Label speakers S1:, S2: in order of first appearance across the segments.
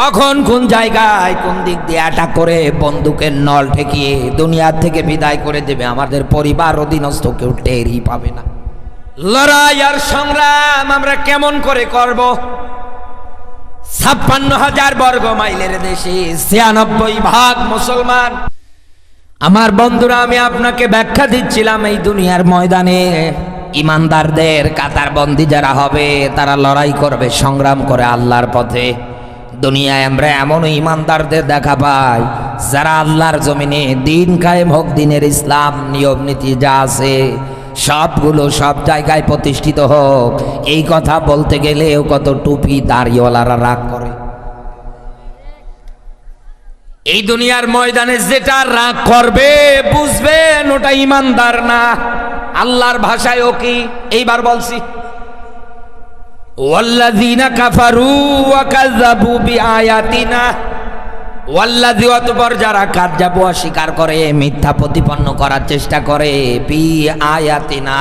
S1: কখন কোন জায়গায় কোন দিক দিয়ে অ্যাটাক করে বন্দুকের নল ঠেকিয়ে দুনিয়ার থেকে বিদায় করে দেবে, আমাদের পরিবার অধীনস্থ কেউ টেরই পাবে না। লড়াই আর সংগ্রাম আমরা কেমন করে করব? ছাপ্পান্ন হাজার বর্গ মাইলের দেশে ছিয়ানব্বই ভাগ মুসলমান। আমার বন্ধুরা, আমি আপনাকে ব্যাখ্যা দিচ্ছিলাম এই দুনিয়ার ময়দানে। ইমানদারদের কাতার বন্দি যারা হবে, তারা লড়াই করবে, সংগ্রাম করে আল্লাহর পথে। দুনিয়ায় আমরা এমন ইমানদারদের দেখা পাই, যারা আল্লাহর জমিনে দিন কায়েম হোক, দিনের ইসলাম নিয়ম নীতি যা আছে, সবগুলো সব জায়গায় প্রতিষ্ঠিত হোক। এই কথা বলতে গেলেও কত টুপি দাড়িওয়ালারা রাগ করে। এই দুনিয়ার ময়দানে যেটা রাগ করবে, বুঝবেন, ওটা ইমানদার না। আল্লাহর ভাষায় ও কি? এইবার বলছি। অস্বীকার করে, মিথ্যা প্রতিপন্ন করার চেষ্টা করে বি আয়াতিনা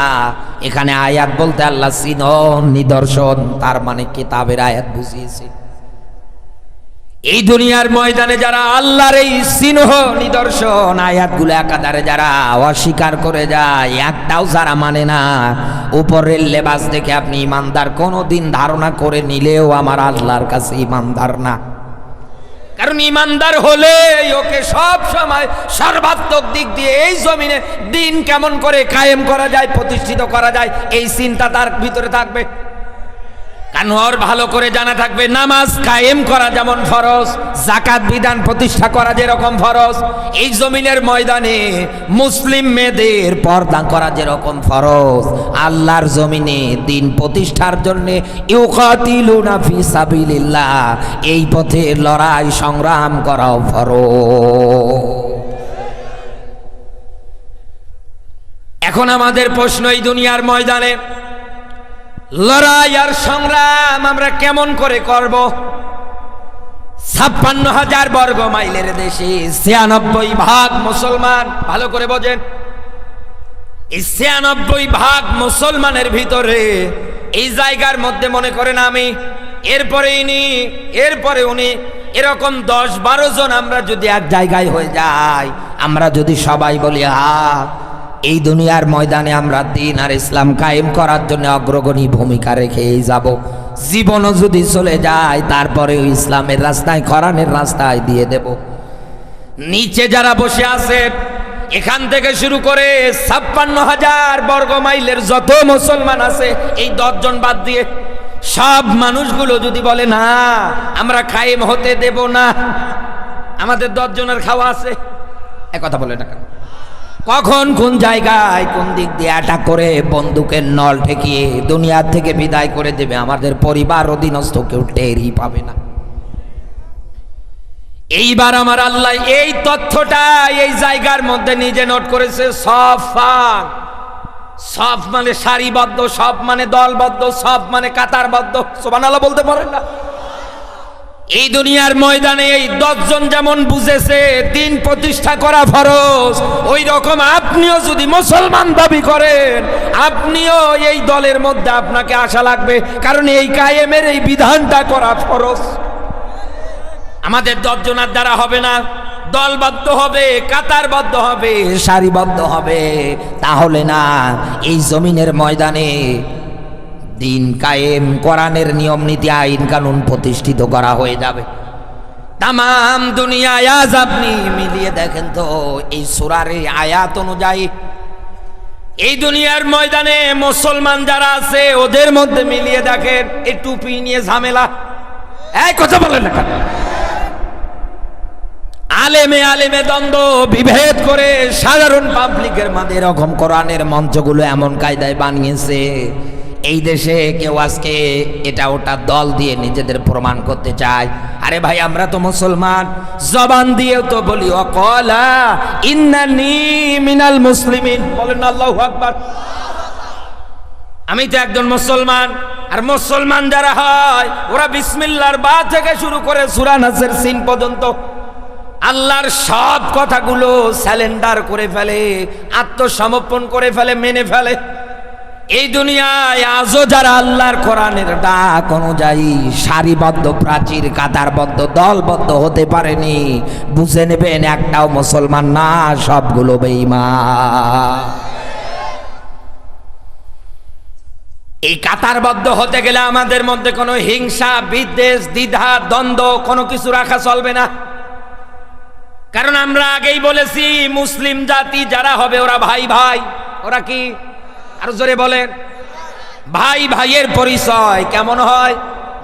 S1: এখানে আয়াত বলতে আল্লাহ সিন নিদর্শন, তার মানে কিতাবের আয়াত বুঝিয়েছে। এই দুনিয়ার ময়দানে যারা আল্লাহর এই সিনহ নিদর্শন আয়াতগুলো একাধারে যারা অস্বীকার করে যায়, একটাও যারা মানে না। উপরের লেবাস দেখে আপনি ইমানদার কোনো দিন ধারণা করে নিলেও আমার আল্লাহর কাছে ইমানদার না। কারণ ইমানদার হলে ওকে সব সময় সর্বাত্মক দিক দিয়ে এই জমিনে দিন কেমন করে কায়েম করা যায়, প্রতিষ্ঠিত করা যায়, এই চিন্তা তার ভিতরে থাকবে। কারণ ভালো করে জানা থাকবে, নামাজ কায়েম করা যেমন ফরজ জাকাত বিধান প্রতিষ্ঠা করা যেরকম ফরজ, এই জমিনের ময়দানে মুসলিম মেয়েদের পর্দা করা যেরকম ফরজ, আল্লাহর জমিনে দিন প্রতিষ্ঠার জন্য ইউকাতিলুনা ফি সাবিলিল্লাহ, এই পথে লড়াই সংগ্রাম করাও ফরজ। এখন আমাদের প্রশ্ন এই দুনিয়ার ময়দানে লড়াই আর সংগ্রাম আমরা কেমন করে করব? ছাপ্পান্ন হাজার বর্গ মাইলের দেশে ছিয়ানব্বই ভাগ মুসলমান, ভালো করে বোঝেন। ছিয়ানব্বই ভাগ মুসলমানের ভিতরে এই জায়গার মধ্যে মনে করেন আমি, এরপরে ইনি, এরপরে উনি, এরকম দশ বারো জন আমরা যদি এক জায়গায় হয়ে যাই, আমরা যদি সবাই বলি হা এই দুনিয়ার ময়দানে আমরা দিন আর ইসলাম কায়েম করার জন্য অগ্রগণী ভূমিকা রেখেই যাব। জীবনও যদি চলে যায় তারপরে ইসলামের রাস্তায় খরানের রাস্তায় দিয়ে দেব। নিচে যারা বসে আছে, এখান থেকে শুরু করে ছাপ্পান্ন হাজার বর্গ মাইলের যত মুসলমান আছে, এই দশজন বাদ দিয়ে সব মানুষগুলো যদি বলে, না, আমরা কায়েম হতে দেব না। আমাদের দশজনের খাওয়া আছে। কথা বলে না কেন কখন কোন জায়গায় কোন দিক দিয়ে অ্যাটাক করে বন্দুকের নল ঠেকিয়ে দুনিয়ার থেকে বিদায় করে দেবে, আমাদের পরিবার অধীনস্থ কেউ টেরই পাবে না। এইবার আমার আল্লাহ এই তথ্যটা এই জায়গার মধ্যে নিজে নোট করেছে সব ফাঁক সব মানে সারিবদ্ধ সব মানে দলবদ্ধ সব মানে কাতারবদ্ধ। সোবান আল্লাহ বলতে পারেন না? এই দুনিয়ার ময়দানে এই দশজন যেমন বুঝেছে, দিন প্রতিষ্ঠা করা ফরজ। ওই রকম আপনিও যদি মুসলমান দাবি করেন, আপনিও এই দলের মধ্যে আপনাকে আশা লাগবে, কারণ এই কায়েমের এই বিধানটা করা ফরজ। আমাদের দশজনের দ্বারা হবে না। দলবদ্ধ হবে, কাতারবদ্ধ হবে, সারিবদ্ধ হবে। তাহলে না, এই জমিনের ময়দানে দিন কায়েম কোরআনের নিয়ম নীতি আইন কানুন প্রতিষ্ঠিত করা হয়ে যাবে তাম দুনিয়ায় আজ আপনি মিলিয়ে দেখেন তো, এই সুরার এই আয়াত অনুযায়ী এই দুনিয়ার ময়দানে মুসলমান যারা আছে, ওদের মধ্যে মিলিয়ে দেখেন, এই টুপি নিয়ে ঝামেলা এই কথা বলেন না কেন? আলেমে আলেমে দ্বন্দ্ব, বিভেদ করে সাধারণ পাবলিকের মাঝে এরকম কোরআনের মঞ্চগুলো এমন কায়দায় বানিয়েছে এই দেশে কেউ আজকে এটা ওটা দল দিয়ে নিজেদের প্রমাণ করতে চায়। আরে ভাই, আমরা তো মুসলমান। জবান দিয়েও তো বলি, অকলা ইন্নানি মিনাল মুসলিমিন। বলেন আল্লাহু আকবার। আমি তো একজন মুসলমান, আর মুসলমান যারা হয়, ওরা বিসমিল্লার বা থেকে শুরু করে সুরা নাসের সিন পর্যন্ত আল্লাহর সব কথাগুলো স্যালেন্ডার করে ফেলে, আত্মসমর্পণ করে ফেলে, মেনে ফেলে। এই দুনিয়ায় আজও যারা আল্লাহর কোরআনের ডাক অনুযায়ী সারিবদ্ধ, প্রাচীর, কাতারবদ্ধ, দলবদ্ধ হতে পারেনি, বুঝে নেবেন একটাও মুসলমান না, সবগুলো বেইমা এই কাতারবদ্ধ হতে গেলে আমাদের মধ্যে কোনো হিংসা, বিদ্বেষ, দ্বিধা, দ্বন্দ্ব কোনো কিছু রাখা চলবে না। কারণ আমরা আগেই বলেছি, মুসলিম জাতি যারা হবে ওরা ভাই ভাই ওরা কি আরও জোরে বলেন। ভাই, ভাইয়ের পরিচয় কেমন হয়?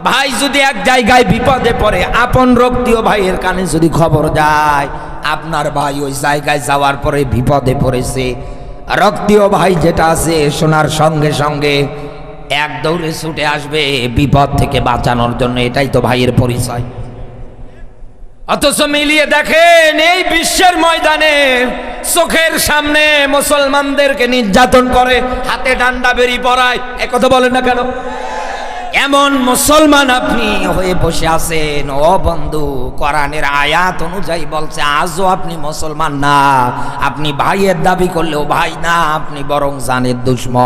S1: ভাই যদি এক জায়গায় বিপদে পড়ে, আপন রক্তীয় ভাইয়ের কানে যদি খবর যায় আপনার ভাই ওই জায়গায় যাওয়ার পরে বিপদে পড়েছে। রক্তীয় ভাই যেটা আছে, শোনার সঙ্গে সঙ্গে এক দৌড়ে ছুটে আসবে বিপদ থেকে বাঁচানোর জন্য। এটাই তো ভাইয়ের পরিচয়। অথচ মিলিয়ে দেখেন এই বিশ্বের ময়দানে চোখের সামনে মুসলমানদেরকে নির্যাতন করে, হাতে ডান্ডা বেরি পড়ায় এ কথা বলেন না কেন? এমন মুসলমান আপনি হয়ে বসে আছেন। ও বন্ধু, কোরআনের আয়াত অনুযায়ী বলছে, আজও আপনি মুসলমান না। আপনি ভাইয়ের দাবি করলেও ভাই না, আপনি বরং জানের দুশ্মন।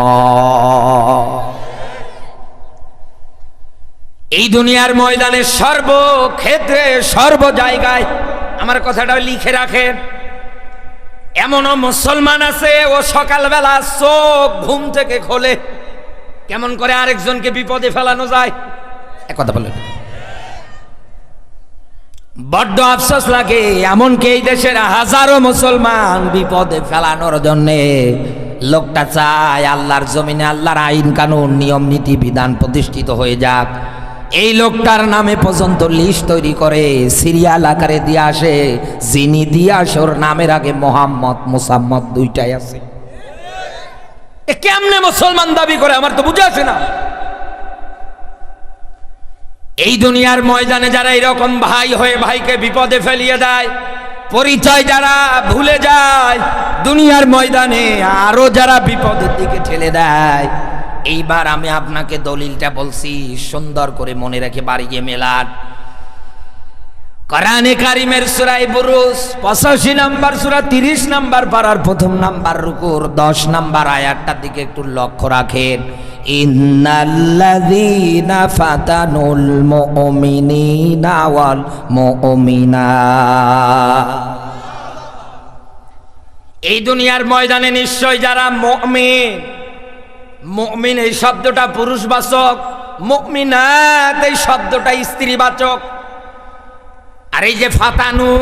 S1: এই দুনিয়ার ময়দানে সর্বক্ষেত্রে সর্ব জায়গায় আমার কথাটা লিখে রাখেন। এমনও মুসলমান আছে, ও সকালবেলা চোখ ঘুম থেকে খোলে, কেমন করে আরেকজনকে বিপদে ফেলানো যায়? এক কথা বলেন। বড্ড আফসোস লাগে, এমনকি এই দেশের হাজারো মুসলমান বিপদে ফেলানোর জন্যে লোকটা চায় আল্লাহর জমিনে আল্লাহর আইন কানুন, নিয়ম নীতি, বিধান প্রতিষ্ঠিত হয়ে যাক। এই লোকটার নামে পর্যন্ত লিস্ট তৈরি করে সিরিয়াল আকারে দিয়ে আসে, যিনি দিয়ে আসে, ওর নামের আগে মোহাম্মদ, মুসাম্মদ দুইটাই আছে। এ কেমনে মুসলমান দাবি করে আমার তো বুঝে আসে না। এই দুনিয়ার ময়দানে যারা এরকম ভাই হয়ে ভাইকে বিপদে ফেলিয়ে দেয়, পরিচয় যারা ভুলে যায়, দুনিয়ার ময়দানে আরও যারা বিপদের দিকে ঠেলে দেয় এইবার আমি আপনাকে দলিলটা বলছি, সুন্দর করে মনে রেখে বাড়ি গিয়ে মেলান। কোরআনে কারিমের সুরাই বুরুস পঁচাশি নাম্বার সুরা, তিরিশ নাম্বার পাড়ার প্রথম নাম্বার রুকুর, দশ নাম্বার আয়াতটার দিকে একটু লক্ষ্য রাখেন। এই দুনিয়ার ময়দানে নিশ্চয় যারা মুমিন মুমিন এই শব্দটা পুরুষবাচক, মুমিনাত এই শব্দটা স্ত্রীবাচক। আর এই যে ফাতানু,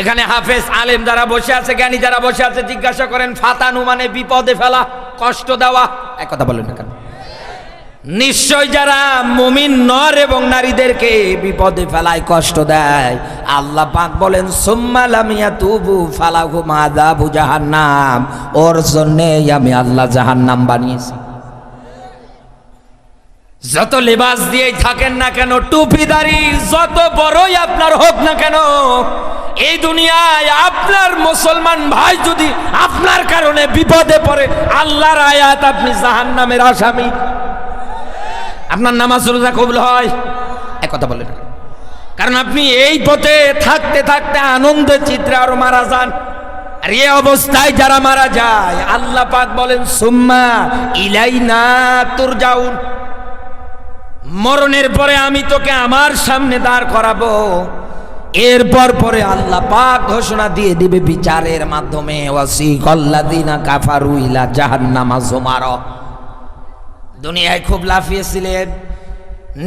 S1: এখানে হাফেজ আলেম যারা বসে আছে, জ্ঞানী যারা বসে আছে, জিজ্ঞাসা করেন, ফাতানু মানে বিপদে ফেলা, কষ্ট দেওয়া। এক কথা বলেন না নিশ্চয় যারা মুমিন নর এবং নারীদেরকে বিপদে ফেলায় কষ্ট দেয়, আল্লাহ পাক বলেন সুম্মালামিয়া তুবু ফালাহু মাদাবু জাহান্নাম। ওর জন্যে আমি আল্লাহ জাহান্নাম বানিয়েছি। যত লেবাস দিয়েই থাকেন না কেন, টুপি টুপিদারি যত বড়ই আপনার হোক না কেন, এই দুনিয়ায় আপনার মুসলমান ভাই যদি আপনার কারণে বিপদে পড়ে, আল্লাহর আয়াত আপনি জাহান্নামের আসামি। আপনার নামাজ রোজা কবুল হয়? এক কথা বলেন। কারণ আপনি এই পথে থাকতে থাকতে আনন্দের চিত্রে আরও মারা যান। আর এ অবস্থায় যারা মারা যায়, আল্লাহ পাক বলেন, সুম্মা ইলাইনা তুর যাউন মরণের পরে আমি তোকে আমার সামনে দাঁড় করাবো। এরপর পরে আল্লাহ পাক ঘোষণা দিয়ে দিবে বিচারের মাধ্যমে ওয়াসি কল্লাদিনা কাফারু ইলা জাহান্নামা জুমারা। দুনিয়ায় খুব লাফিয়েছিলেন।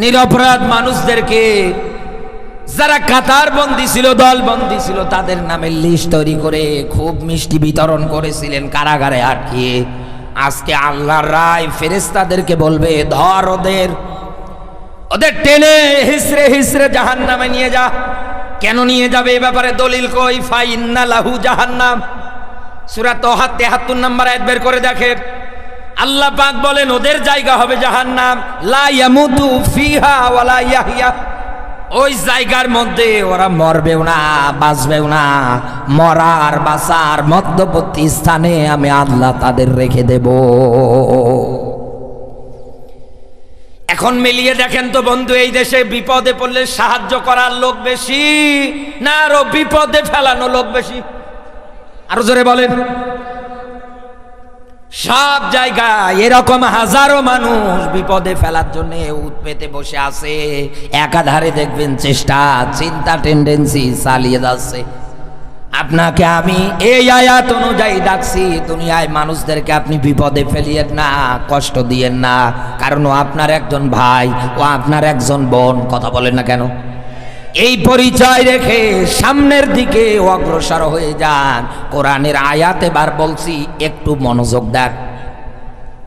S1: নিরপরাধ মানুষদেরকে যারা কাতার বন্দি ছিল দল বন্দি ছিল, তাদের নামে লিস্ট তৈরি করে খুব মিষ্টি বিতরণ করেছিলেন কারাগারে আটকিয়ে। আজকে আল্লাহর রায় ফেরেস্তাদেরকে বলবে, ধর ওদের ওদের টেনে হিসরে হিসরে জাহান নামে নিয়ে যা। কেন নিয়ে যাবে এ ব্যাপারে দলিল কই? ফাইন্না লাহু জাহান্নাম। সুরা তোহাত তেহাত্তর নাম্বার এক বের করে দেখেন। আল্লাহ পাক বলেন, ওদের জায়গা হবে ওয়ালা ইয়াহইয়া। ওই জায়গার মধ্যে ওরা মরবেও না, বাঁচবেও না। মরার, বাঁচার মধ্যবর্তী স্থানে আমি আল্লাহ তাদের রেখে দেব। এখন মিলিয়ে দেখেন তো বন্ধু, এই দেশে বিপদে পড়লে সাহায্য করার লোক বেশি না আরও বিপদে ফেলানো লোক বেশি? আরও জোরে বলেন। সব জায়গায় এরকম হাজারো মানুষ বিপদে ফেলার জন্য উৎপেতে বসে আছে। একাধারে দেখবেন চেষ্টা, চিন্তা টেন্ডেন্সি চালিয়ে যাচ্ছে। আপনাকে আমি এই আয়াত অনুযায়ী ডাকছি, দুনিয়ায় মানুষদেরকে আপনি বিপদে ফেলিয়েন না, কষ্ট দিয়েন না। কারণ ও আপনার একজন ভাই, ও আপনার একজন বোন, কথা বলেন না কেন? এই পরিচয় রেখে সামনের দিকে অগ্রসর হয়ে যান। কোরআনের আয়াত এবার বলছি, একটু মনোযোগ দেন।